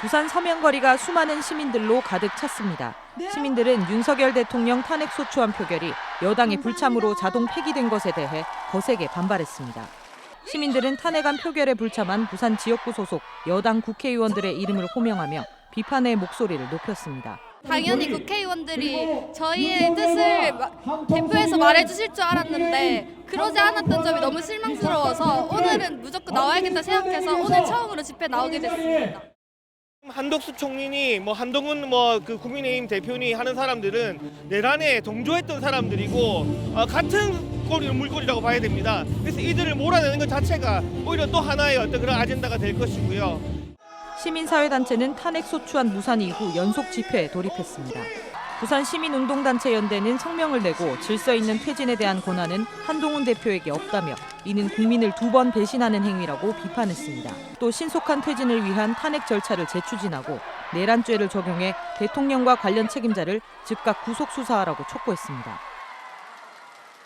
부산 서명거리가 수많은 시민들로 가득 찼습니다. 시민들은 윤석열 대통령 탄핵 소추안 표결이 여당의 불참으로 자동 폐기된 것에 대해 거세게 반발했습니다. 시민들은 탄핵안 표결에 불참한 부산 지역구 소속 여당 국회의원들의 이름을 호명하며 비판의 목소리를 높였습니다. 당연히 국회의원들이 저희의 뜻을 마- 대표해서 말해주실 줄 알았는데 그러지 않았던 점이 너무 실망스러워서 오늘은 무조건 나와야겠다 생각해서 오늘 처음으로 집회 나오게 됐습니다. 한덕수 총리니 뭐 한동훈 뭐 그 국민의힘 대표니 하는 사람들은 내란에 동조했던 사람들이고 어, 같은 꼬리는 물꼬리라고 봐야 됩니다. 그래서 이들을 몰아내는 것 자체가 오히려 또 하나의 어떤 그런 아젠다가 될 것이고요. 시민사회단체는 탄핵 소추안 무산 이후 연속 집회에 돌입했습니다. 부산 시민운동단체 연대는 성명을 내고 질서 있는 퇴진에 대한 권한은 한동훈 대표에게 없다며 이는 국민을 두 번 배신하는 행위라고 비판했습니다. 또 신속한 퇴진을 위한 탄핵 절차를 재추진하고 내란죄를 적용해 대통령과 관련 책임자를 즉각 구속 수사하라고 촉구했습니다.